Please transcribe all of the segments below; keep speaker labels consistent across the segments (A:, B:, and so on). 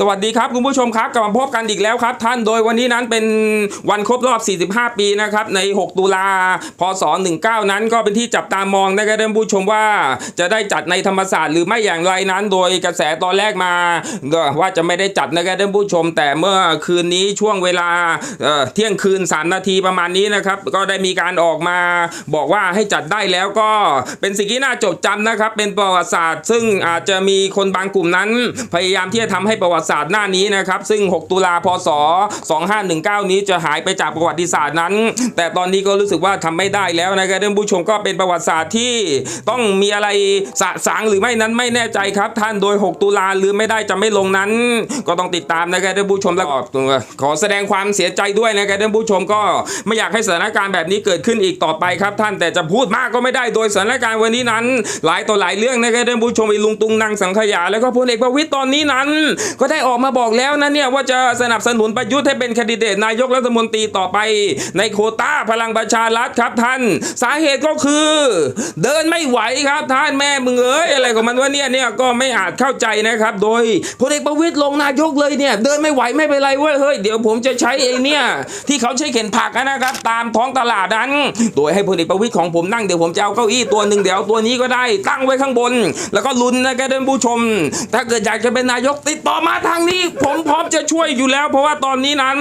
A: สวัสดีครับคุณผู้ชมครับกลับมาพบกันอีกแล้วครับ ท่านโดยวันนี้นั้นเป็นวันครบรอบ 45 ปีนะครับใน 6 ตุลาพศ 19 นั้นก็เป็นที่จับตามองนะครับท่านผู้ชมว่าจะได้จัดในธรรมศาสตร์หรือไม่อย่างไรนั้น โดยกระแสตอนแรกมาก็ว่าจะไม่ได้จัดนะครับท่านผู้ชม แต่เมื่อคืนนี้ช่วงเวลาเเที่ยงคืน 3 นาทีประมาณนี้นะครับก็ได้มีการออกมาบอกว่าให้จัดได้แล้วก็เป็นสิ่งที่น่าจดจำนะครับเป็นประวัติศาสตร์ ซึ่งอาจจะมีคนบางกลุ่มนั้น พยายามที่จะทำให้ประวัติศาสตร์หน้านี้นะครับซึ่ง 6 ตุลาพศ 2519 นี้จะหายไปจากประวัติศาสตร์นั้น แต่ตอนนี้ก็รู้สึกว่าทำไม่ได้แล้วนะครับท่านผู้ชมก็เป็นประวัติศาสตร์ที่ต้องมีอะไรสะสางหรือไม่นั้นไม่แน่ใจครับ ท่านโดย 6 ตุลาหรือไม่ได้จะไม่ลงนั้น ก็ต้องติดตามนะครับท่านผู้ชมแล้วก็ขอแสดงความเสียใจด้วยนะครับท่านผู้ชมก็ไม่อยากให้สถานการณ์แบบนี้เกิดขึ้นอีกต่อไปครับ ท่านแต่จะพูดมากก็ไม่ได้โดยสถานการณ์วันนี้นั้น หลายต่อหลายเรื่องนะครับท่านผู้ชมไอ้ลุงตุงนางสังขยาแล้วก็พลเอกประวิตยตอนนี้นั้น ก็ได้ออกมาบอกแล้วนะเนี่ยว่าจะสนับสนุนประยุทธ์ให้เป็นแคนดิเดตนายกรัฐมนตรีต่อไป ในโควต้าพลังประชารัฐครับท่าน สาเหตุก็คือ เดินไม่ไหวครับท่านแม่มึงเอ้ยอะไรของมันวะเนี่ยเนี่ยก็ไม่อาจเข้าใจนะครับ โดยพลเอกประวิตยลงนายกเลยเนี่ย เดินไม่ไหวไม่เป็นไรเว้ยเฮ้ยเดี๋ยวผมจะใช้เองเนี่ยที่เขาใช้เข็นผักนะครับ ตามท้องตลาดนั้น โดยให้พลเอกประวิตยของผมนั่งเดี๋ยวผมจะเอาเก้าอี้ตัวหนึ่งเดี๋ยวตัวนี้ก็ได้ตั้งไว้ข้างบน แล้วก็ลุ้นนะครับท่านผู้ชม ถ้าเกิดอยากจะเป็นนายกติดต่อมาทางนี้ผมพร้อมจะช่วยอยู่แล้ว เพราะว่าตอนนี้นั้น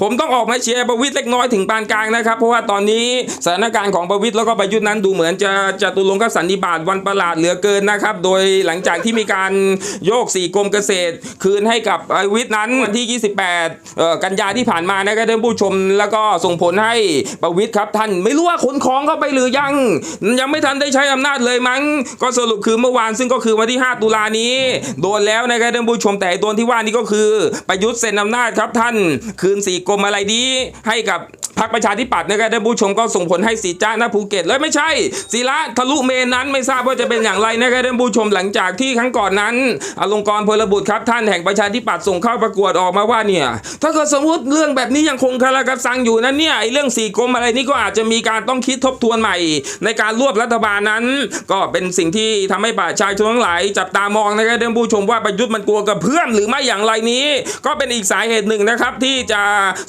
A: ผมต้องออกมาเชียร์ประวิตยเล็กน้อยถึงปานกลางนะครับ เพราะว่าตอนนี้สถานการณ์ของประวิตยแล้วก็ประยุทธ์นั้นดูเหมือนจะจะตุลงกับสันนิบาตวันประหลาดเหลือเกินนะครับ โดยหลังจากที่มีการโยกสี่กรมเกษตร คืนให้กับประวิตยนั้นวันที่ 28 กันยาที่ผ่านมานะครับท่านผู้ชมแล้วก็ส่งผลให้ประวิตยครับท่านไม่รู้ว่าขนของเข้าไปหรือยัง ยังไม่ทันได้ใช้อำนาจเลยมั้ง ก็สรุปคือเมื่อวานซึ่งก็คือวันที่ 5 ตุลานี้ โดนแล้วนะครับท่านผู้ชมแต่ตัวที่ว่านี้ก็คือประยุทธ์เซ็นอำนาจครับท่านคืนสี่กรมอะไรดีให้กับ พรรคประชาธิปัตย์นะครับท่านผู้ชมก็ส่งผลให้สีจ้าหน้าภูเก็ตแล้วไม่ใช่ศิระทะลุเมนนั้นไม่ทราบว่าจะเป็นอย่างไรนะครับท่านผู้ชมหลังจากที่ครั้งก่อนนั้นอลงกรพลบุตรครับท่านแห่งประชาธิปัตย์ส่งเข้าประกวดออกมาว่าเนี่ยถ้าเกิดสมมติเรื่องแบบนี้ยังคงคาราคาซังอยู่นั้นเนี่ยไอ้เรื่องสี่กรมอะไรนี่ก็อาจจะมีการต้องคิดทบทวนใหม่ ในการรวบรัฐบาลนั้น ก็เป็นสิ่งที่ทำให้ประชาชนทั้งหลายจับตามองนะครับท่านผู้ชมว่าประยุทธ์มันกลัวกับเพื่อนหรือไม่อย่างไรนี้ ก็เป็นอีกสาเหตุหนึ่งนะครับที่จะ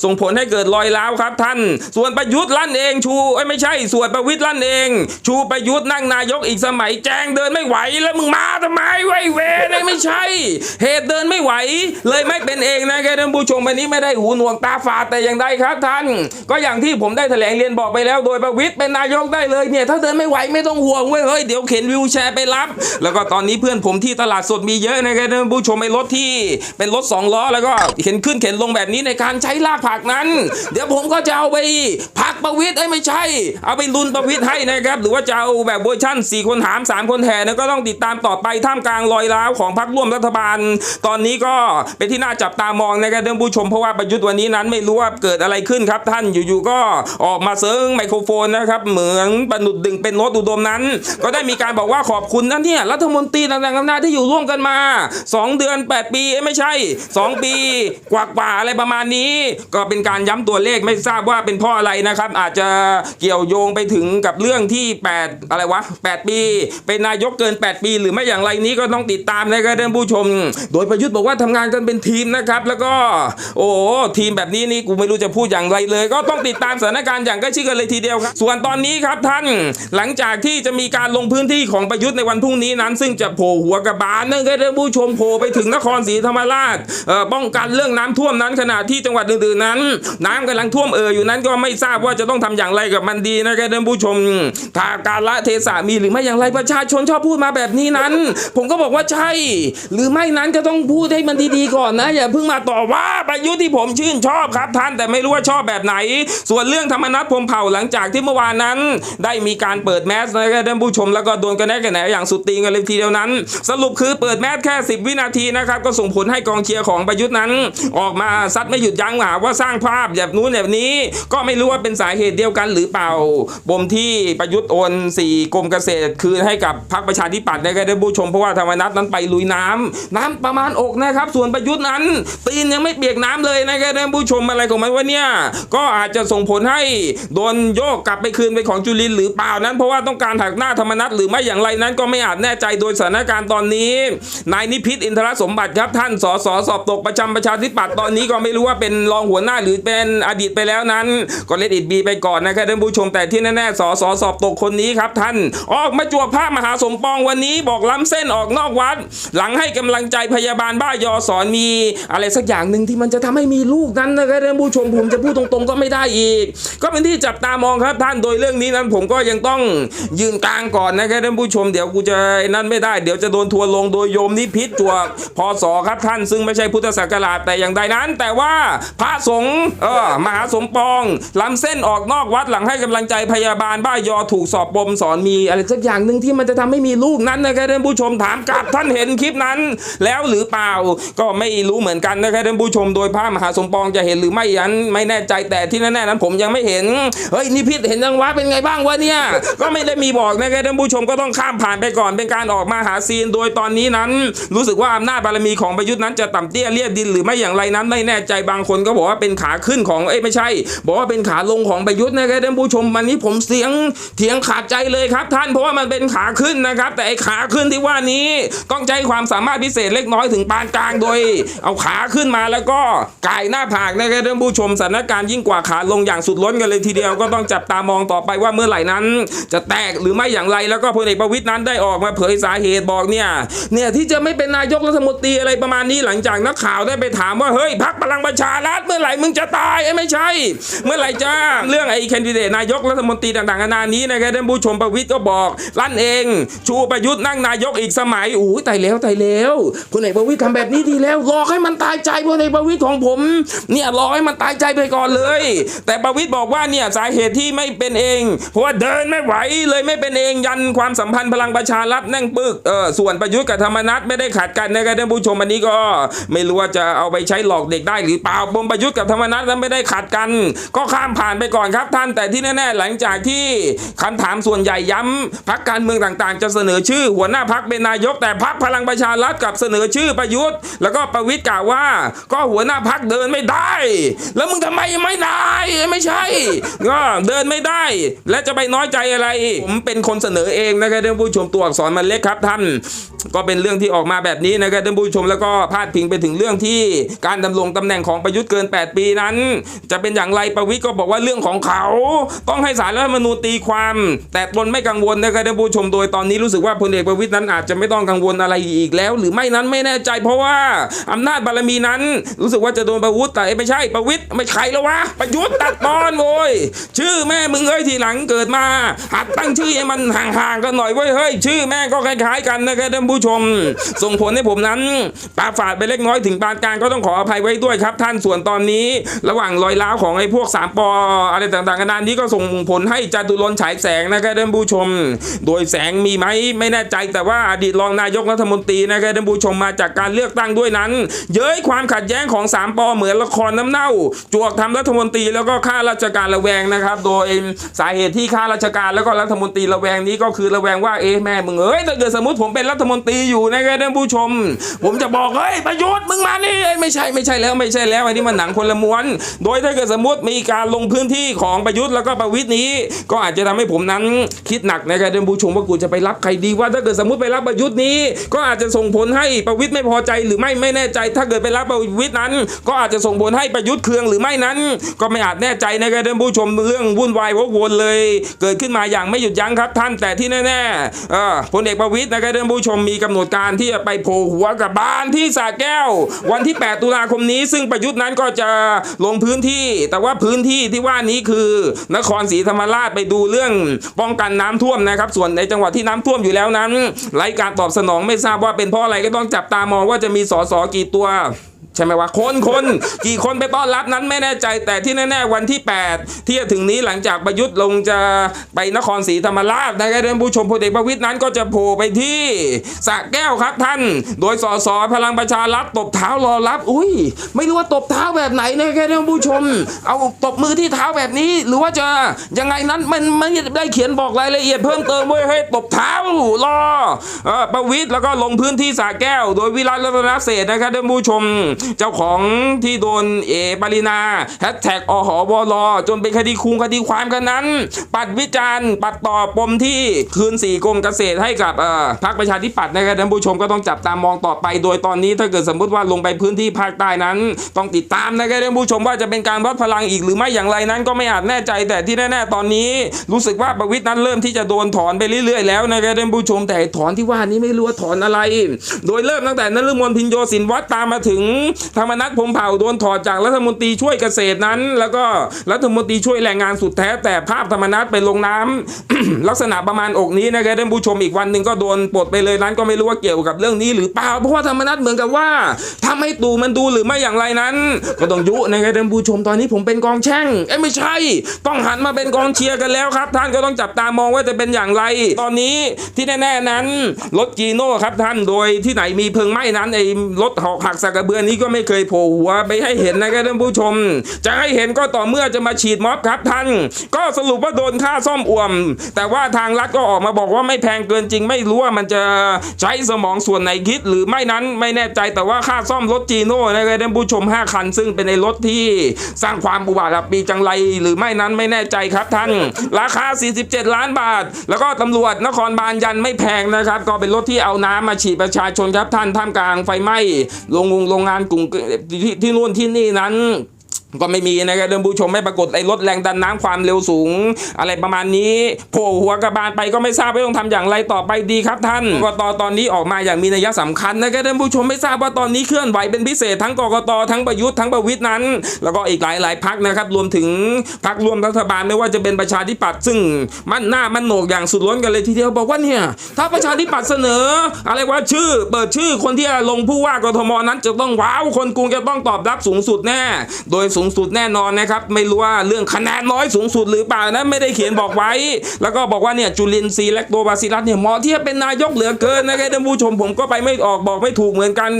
A: ส่งผลให้เกิดรอยร้าวครับท่านส่วนประยุทธ์ลั่นเองชูเอ้ไม่ใช่ส่วนประวิตรลั่นเอง ชูประยุทธ์นั่งนายกอีกสมัยแจงเดินไม่ไหวแล้วมึงมาทำไมไว้ยเวรเลยไม่ใช่ เหตุเดินไม่ไหว เลยไม่เป็นเองนะครับท่านผู้ชมวันนี้ไม่ได้หูหนวกตาฝาดแต่อย่างใดครับท่าน ก็อย่างที่ผมได้แถลงเรียนบอกไปแล้วโดยประวิตรเป็นนายกได้เลยเนี่ยถ้าเดินไม่ไหวไม่ต้องห่วงเว้ยเฮ้ยเดี๋ยวเข็นวิวแชร์ไปรับ แล้วก็ตอนนี้เพื่อนผมที่ตลาดสดมีเยอะนะครับท่านผู้ชมไอ้รถที่เป็นรถสองล้อแล้วก็เข็นขึ้นเข็นลงแบบนี้ในการใช้ลากผักนั้น เดี๋ยวผมก็จะเอาไปผักประวิตรไอ้ไม่ใช่ เอาไปลุนประวิตรให้นะครับ หรือว่าจะเอาแบบเวอร์ชั่น 4 คนหาม 3 คนแห่นยก็ต้องติดตามต่อไปท่ามกลางรอยร้าวของพรรคร่วมรัฐบาล ตอนนี้ก็เป็นที่น่าจับตามองนะครับท่านผู้ชมเพราะว่าประยุทธ์วันนี้นั้นไม่รู้ว่าเกิดอะไรขึ้นครับท่านอยู่ๆก็ออกมาเซิงไมโครโฟนนะครับเหมือนประนุดดึงเป็นโน้ตอุดมนั้น ก็ได้มีการบอกว่าขอบคุณนะเนี่ยรัฐมนตรีต่างๆอำนาที่อยู่ร่วมกันมา 2 เดือน 8 ปีเอ้ไม่ใช่ 2 ปีกว่าๆอะไรประมาณนี้ ก็เป็นการย้ำตัวเลขไม่ทราบว่าเป็นเพ่ออะไรนะครับ อาจจะเกี่ยวโยงไปถึงกับเรื่องที่ 8 อะไรวะ 8 ปี เป็นนายกเกิน 8 ปี หรือไม่อย่างไรนี้ก็ต้องติดตามนะครับท่านผู้ชม โดยประยุทธ์บอกว่าทำงานกันเป็นทีมนะครับ แล้วก็โอ้ทีมแบบนี้นี่กูไม่รู้จะพูดอย่างไรเลย ก็ต้องติดตามสถานการณ์อย่างใกล้ชิดกันเลยทีเดียวครับ ส่วนตอนนี้ครับท่านหลังจากที่จะมีการลงพื้นที่ของประยุทธ์ในวันพรุ่งนี้นั้น ซึ่งจะโผล่หัวกระบาลนั่นก็ท่านผู้ชมโผล่ไปถึงนครศรีธรรมราชป้องกันเรื่องน้ำท่วมนั้นขณะที่จังหวัดอื่นๆนั้น น้ำกำลังท่วมเอ่ออยู่นั้นก็ไม่ทราบว่าจะต้องทำอย่างไรกับมันดีนะครับท่านผู้ชมถ้าการละเทศะมีหรือไม่อย่างไรประชาชนชอบพูดมาแบบนี้นั้น ผมก็บอกว่าใช่ หรือไม่นั้นก็ต้องพูดให้มันดีๆก่อนนะ อย่าเพิ่งมาต่อว่าประยุทธ์ที่ผมชื่นชอบครับท่านแต่ไม่รู้ว่าชอบแบบไหน ส่วนเรื่องธรรมนัฐพมเผ่าหลังจากที่เมื่อวานนั้น ได้มีการเปิดแมสนะครับท่านผู้ชมแล้วก็โดนกันแน่กันแหนอย่างสุดตีกันเลยทีเดียวนั้น สรุปคือเปิดแมสแค่ 10 วินาทีนะครับก็ส่งผลให้กองเชียร์ของประยุทธ์นั้น ออกมาซัดไม่หยุดยั้งหาว่าสร้างภาพแบบนู้นแบบนี้ก็ไม่รู้ว่าเป็นสาเหตุเดียวกันหรือเปล่าปมที่ประยุทธ์โอนสี่กรมเกษตร คืนให้กับพรรคประชาธิปัตย์นะครับท่านผู้ชมเพราะว่าธรรมนัฐนั้นไปลุยน้ำน้ำประมาณอกนะครับ ส่วนประยุทธ์นั้น ตีนยังไม่เปียกน้ำเลยนะครับท่านผู้ชมอะไรของมันวะเนี่ยก็อาจจะส่งผลให้โดนโยกกลับไปคืนไปนของจุลินหรือเปล่านั้น เพราะว่าต้องการหักหน้าธรรมนัฐหรือไม่อย่างไรนั้นก็ไม่อาจแน่ใจโดยสถานการณ์ตอนนี้นายนิพิษอินทรสมบัติครับท่านสสสอบตกประจำประชาธิปัตย์ตอนนี้ก็ไม่รู้ว่าเป็นรองหัวหน้าหรือเป็นอดีตไปแล้วนั้น ก็เลดอิดบีไปก่อนนะครับท่านผู้ชมแต่ที่แน่ๆสสสอบตกคนนี้ครับท่าน ออกมาจวบภาพมหาสมปองวันนี้บอกล้ำเส้นออกนอกวัด หลังให้กำลังใจพยาบาลบ้ายอสอนมี อะไรสักอย่างหนึ่งที่มันจะทำให้มีลูกนั้นนะครับท่านผู้ชมผมจะพูดตรงๆ ก็ไม่ได้อีก ก็เป็นที่จับตามองครับท่านโดยเรื่องนี้นั้นผมก็ยังต้องยืนกลางก่อนนะครับท่านผู้ชมเดี๋ยวกูจะนั่นไม่ได้เดี๋ยวจะโดนทัวร์ลงโดยโยมนิพิษจวบพศครับท่าน ซึ่งไม่ใช่พุทธศักราชแต่อย่างใดนั้น แต่ว่าพระสงฆ์เออมหาสมปองล้ำเส้นออกนอกวัดหลังให้กำลังใจพยาบาลบ้ายอถูกสอบปมสอนมีอะไรสักอย่างหนึ่งที่มันจะทำให้มีลูกนั้นนะครับท่านผู้ชมถามกลับท่านเห็นคลิปนั้น แล้วหรือเปล่าก็ไม่รู้เหมือนกันนะครับท่านผู้ชมโดยพระมหาสมปองจะเห็นหรือไม่นั้นไม่แน่ใจแต่ที่แน่ๆนั้นผมยังไม่เห็นเฮ้ยนิพิษเห็นยังวะเป็นไงบ้างวะเนี่ยก็ไม่ได้มีบอกนะครับท่านผู้ชมก็ต้องข้ามผ่านไปก่อนเป็นการออกมาหาซีน โดยตอนนี้นั้น รู้สึกว่าอำนาจบารมีของประยุทธ์นั้นจะต่ำเตี้ยเลียดดินหรือไม่อย่างไรนั้นไม่แน่ใจบางคนก็บอกว่าเป็นขาขึ้นของเอ้ยไม่ใช่บอกว่าเป็นขาลงของประยุทธ์นะครับท่านผู้ชมวันนี้ผมเสียงเถียงขาดใจเลยครับ ท่านเพราะว่ามันเป็นขาขึ้นนะครับ แต่ไอ้ขาขึ้นที่ว่านี้ต้องใช้ความสามารถพิเศษเล็กน้อยถึงปานกลางโดย เอาขาขึ้นมาแล้วก็ก่ายหน้าผากนะครับท่านผู้ชมสถานการณ์ยิ่งกว่าขาลงอย่างสุดล้นกันเลยทีเดียวก็ต้องจับตามองต่อไปว่าเมื่อไหร่นั้น จะแตกหรือไม่อย่างไรแล้วก็พลเอกประวิตยนั้นได้ออกมาเผยสาเหตุบอกเนี่ยเนี่ยที่จะไม่เป็นนายกรัฐมนตรีอะไรประมาณนี้หลังจากนักข่าวได้ไปถามว่าเฮ้ยพักพลังประชารัฐเมื่อไหร่มึงจะตายไอ้ยไม่ใช่เมื่อไหร่จะเรื่องไอ้แคนดิเดตนายกรัฐมนตรีต่างๆนานานี้นะครับท่านผู้ชมประวิตยก็บอกลั่นเอง ชูประยุทธ์นั่งนายกอีกสมัยอู้ตายแล้วตายแล้วพลเอกประวิตยทำแบบนี้ดีแล้วรอให้มันตายใจพลเอกประวิตยของผม เนี่ยรอให้มันตายใจไปก่อนเลย แต่ประวิตยบอกว่าเนี่ยสาเหตุที่ไม่เป็นเอง เพราะว่าเดินไม่ไหวเลยไม่เป็นเองยันความสัมพันธ์พลังประชารัฐแน่งปึกเออส่วนประยุทธ์กับธรรมนัฐไม่ได้ขัดกันนะครับท่านผู้ชมอันนี้ก็ ไม่รู้ว่าจะเอาไปใช้หลอกเด็กได้หรือเปล่าปมประยุทธ์กับธรรมนัฐนั้นไม่ได้ขัดกันก็ข้ามผ่านไปก่อนครับท่านแต่ที่แน่ๆหลังจากที่คำถามส่วนใหญ่ย้ำพักการเมืองต่างๆ จะเสนอชื่อหัวหน้าพักเป็นนายก แต่พักพลังประชารัฐกับเสนอชื่อประยุทธ์ แล้วก็ประวิตยกล่าวว่า ก็หัวหน้าพักเดินไม่ได้ แล้วมึงทำไมไม่ได้ไม่ใช่ก็เดินไม่ได้ และจะไปน้อยใจอะไร ผมเป็นคนเสนอเองนะครับท่านผู้ชมตัวอักษรมันเล็กครับท่านก็เป็นเรื่องที่ออกมาแบบนี้นะครับท่านผู้ชมแล้วก็พาดพิงไปถึงเรื่องที่การดำรงตำแหน่งของประยุทธ์เกิน 8 ปีนั้น จะเป็นอย่างไรประวิตยก็บอกว่าเรื่องของเขา ต้องให้สารรัฐธรรมนูญตีความ แต่ตนไม่กังวลนะครับท่านผู้ชมโดยตอนนี้รู้สึกว่าพลเอกประวิตยนั้นอาจจะไม่ต้องกังวลอะไรอีกแล้ว หรือไม่นั้นไม่แน่ใจเพราะว่าอำนาจบารมีนั้น รู้สึกว่าจะโดนประวุฒิแต่ไม่ใช่ประวิตยไม่ใครแล้ววะประยุทธ์ตัดตอนโว้ยชื่อแม่มึงเอ้ยทีหลังเกิดมาหัดตั้งชื่อให้มันห่างๆกันหน่อยเว้ยเฮ้ยชื่อแม่ก็คล้ายๆกันนะครับท่านผู้ชม ส่งผลให้ผมนั้นตาฝาดไปเล็กน้อยถึงปานกลางก็ต้องขออภัยไว้ด้วยครับ ท่านส่วนตอนนี้ ระหว่างรอยร้าวของไอ้พวกวก3ปออะไรต่างๆกันานานี้ก็ส่งผลให้จตุรนฉายแสงนะครับท่านผู้ชม โดยแสงมีไหมไม่แน่ใจแต่ว่าอดีตรองนายกรัฐมนตรีนะครับท่านผู้ชมมาจากการเลือกตั้งด้วยนั้น เย้ยความขัดแย้งของ3ปอเหมือนละครน้ำเน่า จวกทำรัฐมนตรีแล้วก็ข้าราชการระแวงนะครับ โดยสาเหตุที่ข้าราชการแล้วก็รัฐมนตรีระแวงนี้ก็คือระแวงว่าเอ๊ะแม่มึงเอ้ยถ้าเกิดสมมติผมเป็นรัฐมนตรีอยู่นะครับท่านผู้ชม ผมจะบอกเฮ้ยประยุทธ์มึงมานี่เอ้ไม่ใช่ไม่ใช่แล้วไม่ใช่แล้วอันนี้มันหนังคนละม้วน โดยถ้าเกิดสมมติมีการลงพื้นที่ของประยุทธ์แล้วก็ประวิตยนี้ ก็อาจจะทำให้ผมนั้นคิดหนักในะครับท่านผู้ชมว่ากูจะไปรับใครดีว่าถ้าเกิดสมมติไปรับประยุทธ์นี้ ก็อาจจะส่งผลให้ประวิตยไม่พอใจหรือไม่ไม่แน่ใจ ถ้าเกิดไปรับประวิตยนั้น ก็อาจจะส่งผลให้ประยุทธ์เคืองหรือไม่นั้น ก็ไม่อาจแน่ใจในะครับท่านผู้ชมเรื่องวุ่นวายวกวนเลย เกิดขึ้นมาอย่างไม่หยุดยั้งครับท่านแต่ที่แน่ๆเออพลเอกประวิตยนะครับท่านผู้ชมมีกำหนดการที่จะไปโผล่หัวกับบ้านที่สระแก้ว วันที่ 8 ตุลาคมนี้ ซึ่งประยุทธ์นั้นก็จะลงพื้นที่แต่ว่าว่าพื้นที่ที่ว่านี้คือนครศรีธรรมราชไปดูเรื่องป้องกันน้ำท่วมนะครับ ส่วนในจังหวัดที่น้ำท่วมอยู่แล้วนั้นไร้การตอบสนองไม่ทราบว่าเป็นเพราะอะไรก็ต้องจับตามองว่าจะมีสสกี่ตัว ใช่ไหมวะคนคนกี่คนไปต้อนรับนั้นไม่แน่ใจแต่ที่แน่ๆวันที่ 8 ที่จะถึงนี้หลังจากประยุทธ์ลงจะไปนครศรีธรรมราชนะครับท่านผู้ชมพลเอกประวิตยนั้นก็จะโผล่ไปที่สระแก้วครับท่าน โดยสสพลังประชารัฐตบเท้ารอรับ อุ้ย ไม่รู้ว่าตบเท้าแบบไหนนะครับท่านผู้ชม เอาตบมือที่เท้าแบบนี้ หรือว่าจะยังไงนั้นมันไม่ได้เขียนบอกรายละเอียดเพิ่มเติมเว้ยให้ตบเท้ารออประวิตยแล้วก็ลงพื้นที่สระแก้ว โดยวิรัตรัตนเศษนะครับท่านผู้ชมเจ้าของที่โดนเอปรินาแฮชแท็กอหวรจนเป็นคดีคุงคดีความกันนั้น ปัดวิจารณ์ปัดต่อปมที่คืนสี่กรมเกษตรให้กับอ่อพรรคประชาธิปัตย์นะครับท่านผู้ชมก็ต้องจับตามองต่อไป โดยตอนนี้ถ้าเกิดสมมติว่าลงไปพื้นที่ภาคใต้นั้น ต้องติดตามนะครับท่านผู้ชมว่าจะเป็นการวัดพลังอีกหรือไม่อย่างไรนั้นก็ไม่อาจแน่ใจ แต่ที่แน่ๆตอนนี้รู้สึกว่าประวิตยนั้นเริ่มที่จะโดนถอนไปเรื่อยๆแล้วนะครับท่านผู้ชมแต่ถอนที่ว่านี้ไม่รู้ว่าถอนอะไร โดยเริ่มตั้งแต่นฤมลพินโยสินวัตรตามมาถึงธรรมนัฐพมเผ่าโดนถอดจากรัฐมนตรีช่วยเกษตรนั้น แล้วก็รัฐมนตรีช่วยแรงงานสุดแท้แต่ภาพธรรมนัฐไปลงน้ำลักษณะประมาณอกนี้นะครับท่านผู้ชมอีกวันหนึ่งก็โดนปลดไปเลยนั้นก็ไม่รู้ว่าเกี่ยวกับเรื่องนี้หรือเปล่าเพราะว่าธรรมนัฐเหมือนกับว่าทำให้ตู่มันดูหรือไม่อย่างไรนั้น ก็ต้องยุนะครับท่านผู้ชมตอนนี้ผมเป็นกองแช่งเอ้ไม่ใช่ ต้องหันมาเป็นกองเชียร์กันแล้วครับ ท่านก็ต้องจับตามองว่าจะเป็นอย่างไร ตอนนี้ที่แน่ๆนั้นรถจีโน่ครับท่านโดยที่ไหนมีเพลิงไหม้นั้นไอ้รถหอกหักสักกระเบือนี้ก็ไม่เคยโผล่หัวไปให้เห็นนะครับท่านผู้ชม จะให้เห็นก็ต่อเมื่อจะมาฉีดม็อบครับท่าน ก็สรุปว่าโดนค่าซ่อมอ่วม แต่ว่าทางรัฐก็ออกมาบอกว่าไม่แพงเกินจริง ไม่รู้ว่ามันจะใช้สมองส่วนไหนคิด หรือไม่นั้นไม่แน่ใจแต่ว่าค่าซ่อมรถจีโน่นะครับท่านผู้ชม 5 คัน ซึ่งเป็นในรถที่สร้างความอุบาทปีจังไรหรือไม่นั้นไม่แน่ใจครับท่าน ราคา 47 ล้านบาท แล้วก็ตำรวจนครบาลยันไม่แพงนะครับ ก็เป็นรถที่เอาน้ำมาฉีดประชาชนครับท่านท่ามกลางไฟไหม้โรงงโรงงานกลุ่มที่ที่นู่นที่นี่นั้น ก็ไม่มีนะครับเดิมผู้ชมไม่ปรากฏไอ้รถแรงดันน้ำความเร็วสูง อะไรประมาณนี้โผล่หัวกระบาลไปก็ไม่ทราบว่าต้องทำอย่างไรต่อไปดีครับท่านกตตอนนี้ออกมาอย่างมีนัยสำคัญนะครับเดิมผู้ชมไม่ทราบว่าตอนนี้เคลื่อนไหวเป็นพิเศษทั้งกกตทั้งประยุทธ์ทั้งประวิทย์นั้น แล้วก็อีกหลายหลายพักนะครับรวมถึงพักรวมรัฐบาลไม่ว่าจะเป็นประชาธิปัตย์ซึ่งมันหน้ามันโหนกอย่างสุดล้นกันเลยทีเดียวบอกว่าเนี่ยถ้าประชาธิปัตย์เสนอ อะไรว่าชื่อ เปิดชื่อคนที่จะลงผู้ว่ากทมนั้นจะต้องว้าวคนกรุงจะต้องตอบรับสูงสุดแน่ โดยสูงสุดแน่นอนนะครับ ไม่รู้ว่าเรื่องคะแนนน้อยสูงสุดหรือเปล่านะไม่ได้เขียนบอกไว้ แล้วก็บอกว่าเนี่ยจุลินทรีย์และโตบาซิลัสเนี่ยเหมาะที่จะเป็นนายกเหลือเกินนะครับท่านผู้ชมผมก็ไปไม่ออกบอกไม่ถูกเหมือนกัน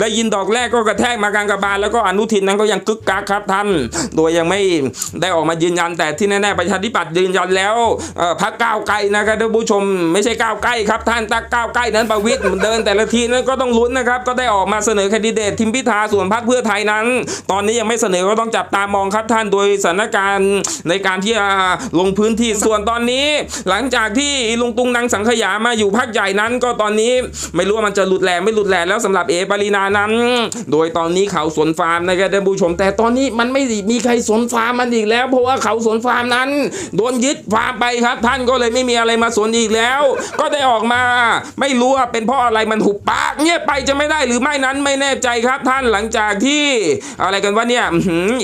A: ได้ยินดอกแรกก็กระแทกมากลางกระบาลแล้วก็อนุทินนั้นก็ยังกึกกักครับท่านโดยยังไม่ได้ออกมายืนยันแต่ที่แน่ๆประชาธิปัตย์ยืนยันแล้วพักก้าวไกลนะครับท่านผู้ชม ไม่ใช่ก้าวใกล้ครับท่านตักก้าวใกล้นั้นประวิตรเดินแต่ละทีนั้นก็ต้องลุ้นนะครับก็ได้ออกมาเสนอแคนดิเดตทิมพิธาส่วนพรรคเพื่อไทยนั้น ตอนนี้ยังไม่เสนอก็ต้องจับตามองครับท่านโดยสถานการณ์ในการที่จะลงพื้นที่ส่วนตอนนี้ หลังจากที่ลุงตุงนางสังขยามาอยู่พักใหญ่นั้น ก็ตอนนี้ไม่รู้ว่ามันจะหลุดแหลมไม่หลุดแหลมแล้วสำหรับเอปรินานั้น โดยตอนนี้เขาสวนฟาร์มนะครับท่านผู้ชม แต่ตอนนี้มันไม่มีใครสวนฟาร์มมันอีกแล้ว เพราะว่าเขาสวนฟาร์มนั้น โดนยึดฟาร์มไปครับ ท่านก็เลยไม่มีอะไรมาสวนอีกแล้ว ก็ได้ออกมา ไม่รู้ว่าเป็นเพราะอะไรมันหุบปากเงียบไปจะไม่ได้หรือไม่นั้นไม่แน่ใจครับท่านหลังจากที่ อะไรกันวะเนี่ย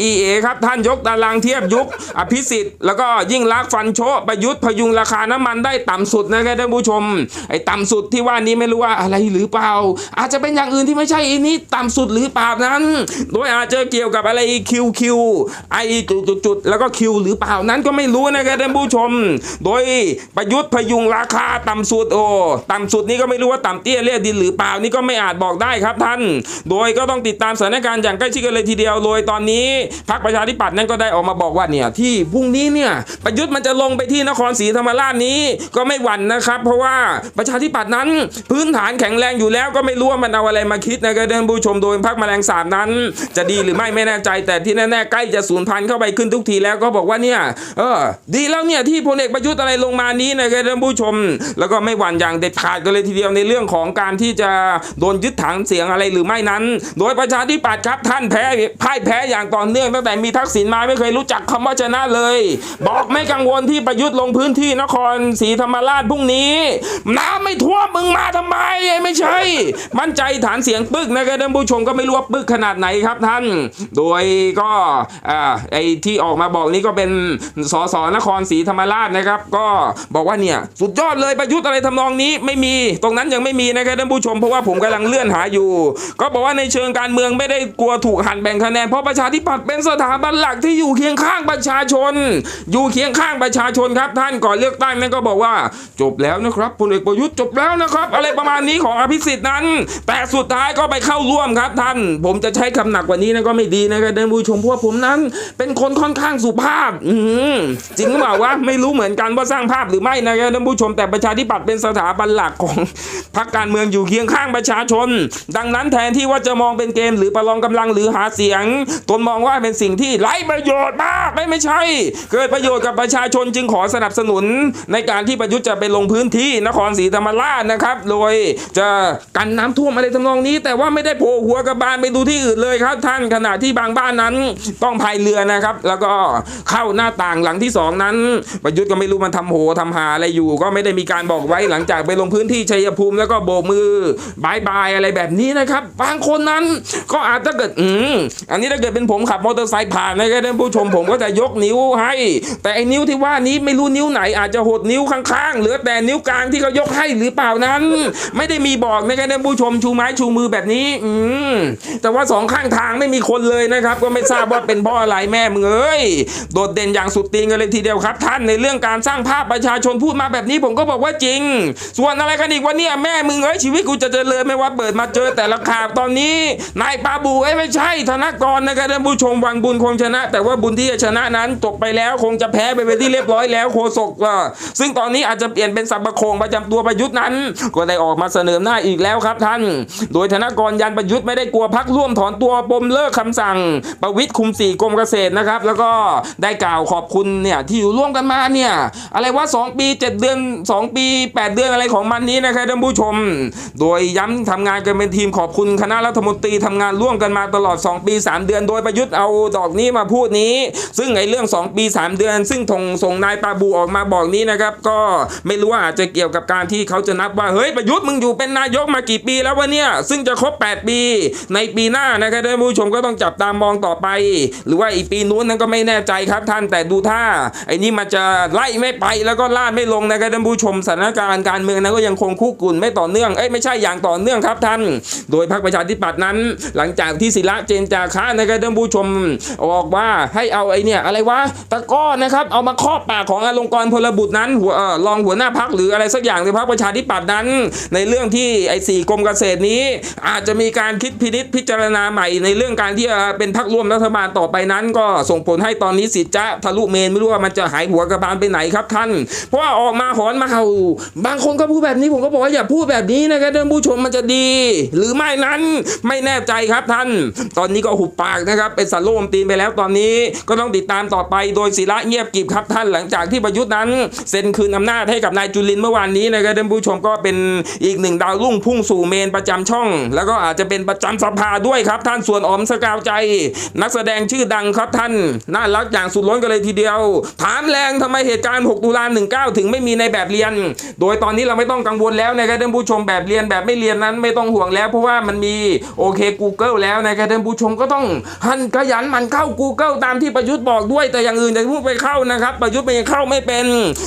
A: เอเอครับท่านยกตารางเทียบยุคอภิสิทธิ์แล้วก็ยิ่งรักษณ์ฟันโชประยุทธ์พยุงราคาน้ำมันได้ต่ำสุดนะครับท่านผู้ชมไอ้ต่ำสุดที่ว่านี้ไม่รู้ว่าอะไรหรือเปล่า อาจจะเป็นอย่างอื่นที่ไม่ใช่อันนี้ต่ำสุดหรือเปล่านั้น โดยอาจจะเกี่ยวกับอะไรคิวคิวไอจุดจุดแล้วก็คิวหรือเปล่านั้นก็ไม่รู้นะครับท่านผู้ชม โดยประยุทธ์พยุงราคาต่ำสุดโอ้ต่ำสุดนี่ก็ไม่รู้ว่าต่ำเตี้ยเรียดินหรือเปล่านี่ก็ไม่อาจบอกได้ครับท่าน โดยก็ต้องติดตามสถานการณ์อย่างใกล้ชิดกันเลยทีเดียวโดยตอนนี้พรรคประชาธิปัตย์นั้นก็ได้ออกมาบอกว่าเนี่ยที่พรุ่งนี้เนี่ยประยุทธ์มันจะลงไปที่นครศรีธรรมราชนี้ก็ไม่หวั่นนะครับ เพราะว่าประชาธิปัตย์นั้น พื้นฐานแข็งแรงอยู่แล้วก็ไม่รู้ว่ามันเอาอะไรมาคิดนะครับท่านผู้ชมโดยพรรคแมลงสาบนั้น จะดีหรือไม่ไม่แน่ใจ แต่ที่แน่ๆใกล้จะสูญพันธุ์เข้าไปขึ้นทุกทีแล้วก็บอกว่าเนี่ยเออดีแล้วเนี่ยที่พลเอกประยุทธ์อะไรลงมานี้นะครับท่านผู้ชม แล้วก็ไม่หวั่นอย่างเด็ดขาดกันเลยทีเดียวในเรื่องของการที่จะโดนยึดฐานเสียงอะไรหรือไม่นั้น โดยประชาธิปัตย์ครับท่านแพ้พ่ายแพ้อย่างต่อเนเนื่องตั้งแต่มีทักษิณมาไม่เคยรู้จักคำว่าชนะเลย บอกไม่กังวลที่ประยุทธ์ลงพื้นที่นครศรีธรรมราชพรุ่งนี้ น้ำไม่ท่วมมึงมาทำไมไม่ใช่ มั่นใจฐานเสียงปึกนะครับท่านผู้ชมก็ไม่รู้ว่าปึกขนาดไหนครับท่าน โดยก็อ่าไอ้ที่ออกมาบอกนี้ก็เป็นสสนครศรีธรรมราชนะครับ ก็บอกว่าเนี่ยสุดยอดเลยประยุทธ์อะไรทำนองนี้ไม่มี ตรงนั้นยังไม่มีนะครับท่านผู้ชมเพราะว่าผมกำลังเลื่อนหาอยู่ ก็บอกว่าในเชิงการเมืองไม่ได้กลัวถูกหั่นแบ่งคะแนนเพราะประชาธิปัตยเป็นสถาบันหลักที่อยู่เคียงข้างประชาชน อยู่เคียงข้างประชาชนครับ ท่านก่อนเลือกตั้งนั่นก็บอกว่า จบแล้วนะครับพลเอกประยุทธ์จบแล้วนะครับ อะไรประมาณนี้ของอภิสิทธิ์นั้น แต่สุดท้ายก็ไปเข้าร่วมครับท่าน ผมจะใช้คำหนักกว่านี้นะก็ไม่ดีนะครับท่านผู้ชมพว่าผมนั้น เป็นคนค่อนข้างสุภาพ อืจริงหรือเปล่าวะไม่รู้เหมือนกันว่าสร้างภาพหรือไม่นะครับท่านผู้ชมแต่ประชาธิปัตย์เป็นสถาบันหลักของพรรคการเมืองอยู่เคียงข้างประชาชน ดังนั้นแทนที่ว่าจะมองเป็นเกมหรือประลองกำลังหรือหาเสียงตนมองว่าเป็นสิ่งที่ไร้ประโยชน์มากไม่ไม่ใช่ เกิดประโยชน์กับประชาชนจึงขอสนับสนุน ในการที่ประยุทธ์จะไปลงพื้นที่นครศรีธรรมราชนะครับโดยจะกันน้ำท่วมอะไรทำนองนี้ แต่ว่าไม่ได้โผล่หัวกระบาลไปดูที่อื่นเลยครับท่านขณะที่บางบ้านนั้นต้องพายเรือนะครับ แล้วก็เข้าหน้าต่างหลังที่สองนั้น ประยุทธ์ก็ไม่รู้มันทำโหทำหาอะไรอยู่ ก็ไม่ได้มีการบอกไว้หลังจากไปลงพื้นที่ชัยภูมิแล้วก็โบกมือบายบายอะไรแบบนี้นะครับ บางคนนั้นก็อาจจะเกิดอืมอันนี้ถ้าเกิดเป็นผมขบมอเตอร์ไซค์ผ่านนะครับท่านผู้ชมผมก็จะยกนิ้วให้ แต่ไอ้นิ้วที่ว่านี้ไม่รู้นิ้วไหน อาจจะหดนิ้วข้างๆเหลือแต่นิ้วกลางที่เขายกให้หรือเปล่านั้น ไม่ได้มีบอกนะครับท่านผู้ชมชูไม้ชูมือแบบนี้ อืมแต่ว่าสองข้างทางไม่มีคนเลยนะครับ ก็ไม่ทราบว่าเป็นเพราะอะไรแม่มึงเอ้ยโดดเด่นอย่างสุดตีนกันเลยทีเดียวครับ ท่านในเรื่องการสร้างภาพประชาชนพูดมาแบบนี้ผมก็บอกว่าจริง ส่วนอะไรกันอีกวันนี้แม่มึงเอ้ยชีวิตกูจะเจริญไม่ว่าเปิดมาเจอแต่ละข่าวตอนนี้นายปาบูเอ้ยไม่ใช่ธนกรนะครับท่านผู้ชมวังบุญคงชนะ แต่ว่าบุญที่จะชนะนั้นตกไปแล้วคงจะแพ้ไปเป็นที่เรียบร้อยแล้วโคศกก็ซึ่งตอนนี้อาจจะเปลี่ยนเป็นสัมปโคงประจำตัวประยุทธ์นั้น ก็ได้ออกมาเสนอหน้าอีกแล้วครับท่าน โดยธนากรยันประยุทธ์ไม่ได้กลัวพักร่วมถอนตัวปมเลิกคำสั่ง ประวิทย์คุมสี่กรมเกษตรนะครับ แล้วก็ได้กล่าวขอบคุณเนี่ยที่อยู่ร่วมกันมาเนี่ยอะไรว่า 2 ปี 7 เดือน 2 ปี 8 เดือนอะไรของมันนี้นะครับท่านผู้ชม โดยย้ำทำงานกันเป็นทีมขอบคุณคณะรัฐมนตรีทำงานร่วมกันมาตลอด 2 ปี 3 เดือนโดยประยุทธ์เอาดอกนี้มาพูดนี้ ซึ่งไอ้เรื่อง 2 ปี 3 เดือน ซึ่งทงส่งนายปาบูออกมาบอกนี้นะครับ ก็ไม่รู้ว่าอาจจะเกี่ยวกับการที่เขาจะนับว่าเฮ้ยประยุทธ์มึงอยู่เป็นนายกมากี่ปีแล้ววะเนี่ยซึ่งจะครบ 8 ปี ในปีหน้านะครับท่านผู้ชมก็ต้องจับตามองต่อไป หรือว่าอีกปีนู้นนั้นก็ไม่แน่ใจครับท่านแต่ดูท่าไอ้นี่มันจะไล่ไม่ไปแล้วก็ล่าไม่ลงนะครับท่านผู้ชมสถานการณ์การเมืองนั้นก็ยังคงคุกรุ่นไม่ต่อเนื่องเอ้ยไม่ใช่อย่างต่อเนื่องครับท่าน โดยพรรคประชาธิปัตย์นั้น หลังจากที่ศิระเจนจาคะนะครับท่านผู้ชมบอกว่าให้เอาไอเนี่ยอะไรวะตะก้อนะครับเอามาครอบปากของอลงกรพลบุตรนั้นหัวรองหัวหน้าพักหรืออะไรสักอย่างในพรรคประชาธิปัตย์นั้น ในเรื่องที่ไอ้สี่กรมเกษตรนี้ อาจจะมีการคิดพินิษพิจารณาใหม่ในเรื่องการที่จะเป็นพรรคร่วมรัฐบาลต่อไปนั้น ก็ส่งผลให้ตอนนี้สิทธิ์จะทะลุเมนไม่รู้ว่ามันจะหายหัวกระบาลไปไหนครับท่าน เพราะว่าออกมาหอนมาเห่าบางคนก็พูดแบบนี้ผมก็บอกว่าอย่าพูดแบบนี้นะครับท่านผู้ชมมันจะดี หรือไม่นั้นไม่แน่ใจครับท่าน ตอนนี้ก็หุบปากนะครับเป็นสารโลมตีนไปแล้วตอนนี้ ก็ต้องติดตามต่อไปโดยศิระเงียบกริบครับท่านหลังจากที่ประยุทธ์นั้น เซ็นคืนอำนาจให้กับนายจุลินเมื่อวานนี้นะครับท่านผู้ชมก็เป็นอีกหนึ่งดาวรุ่งพุ่งสู่เมนประจำช่อง แล้วก็อาจจะเป็นประจำสภาด้วยครับ ท่านส่วนอมสกาวใจ นักแสดงชื่อดังครับท่านน่ารักอย่างสุดล้นกันเลยทีเดียว ถามแรงทำไมเหตุการณ์ 6 ตุลา19 ถึงไม่มีในแบบเรียน โดยตอนนี้เราไม่ต้องกังวลแล้วนะครับท่านผู้ชมแบบเรียนแบบไม่เรียนนั้นไม่ต้องห่วงแล้ว เพราะว่ามันมีโอเค Google แล้วนะครับท่านผู้ชมก็ต้องหันขยันมันเข้า Google ตามที่ประยุทธ์บอกด้วยแต่อย่างอื่นจะพูดไปเข้านะครับ ประยุทธ์มันยังเข้าไม่เป็น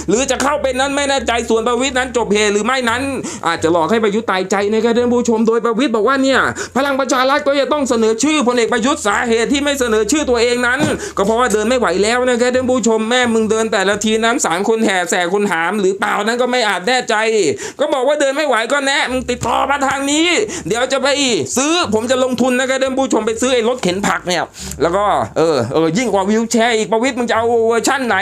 A: หรือจะเข้าเป็นนั้นไม่แน่ใจส่วนประวิทย์นั้นจบเพหรือไม่นั้น อาจจะหลอกให้ประยุทธ์ตายใจนะครับท่านผู้ชมโดยประวิทย์บอกว่าเนี่ยพลังประชารัฐก็จะต้องเสนอชื่อพลเอกประยุทธ์สาเหตุที่ไม่เสนอชื่อตัวเองนั้น ก็เพราะว่าเดินไม่ไหวแล้วนะครับท่านผู้ชมแม่มึงเดินแต่ละทีนั้นสามคนแห่แสคนหาม หรือเปล่านั้นก็ไม่อาจแน่ใจ ก็บอกว่าเดินไม่ไหวก็แนะมึงติดต่อมาทางนี้ เดี๋ยวจะไปซื้อผมจะลงทุนนะครับท่านผู้ชมไปซื้อไอ้รถเข็นผักเนี่ยแล้วก็เออเออยิ่งกว่าวิวแชร์อีกประวิทย์มึงจะเอาเวอร์ชั่นไหน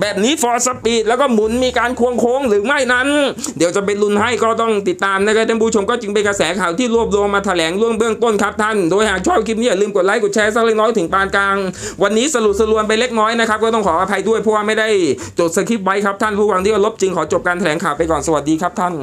A: แบบนี้ฟอร์สปีดแล้วก็หมุนมีการควงโค้งหรือไม่นั้น เดี๋ยวจะเป็นลุนให้ก็ต้องติดตามนะครับท่านผู้ชมก็จึงเป็นกระแสข่าวที่รวบรวมมาแถลงเรื่องเบื้องต้นครับท่าน โดยหากชอบคลิปนี้อย่าลืมกดไลค์กดแชร์สักเล็กน้อยถึงปานกลาง วันนี้สรุปสรวนไปเล็กน้อยนะครับก็ต้องขออภัยด้วยเพราะว่าไม่ได้จดสคริปต์ไว้ครับท่านผู้ฟังที่เคารพจึงขอจบการแถลงข่าวไปก่อนสวัสดีครับท่าน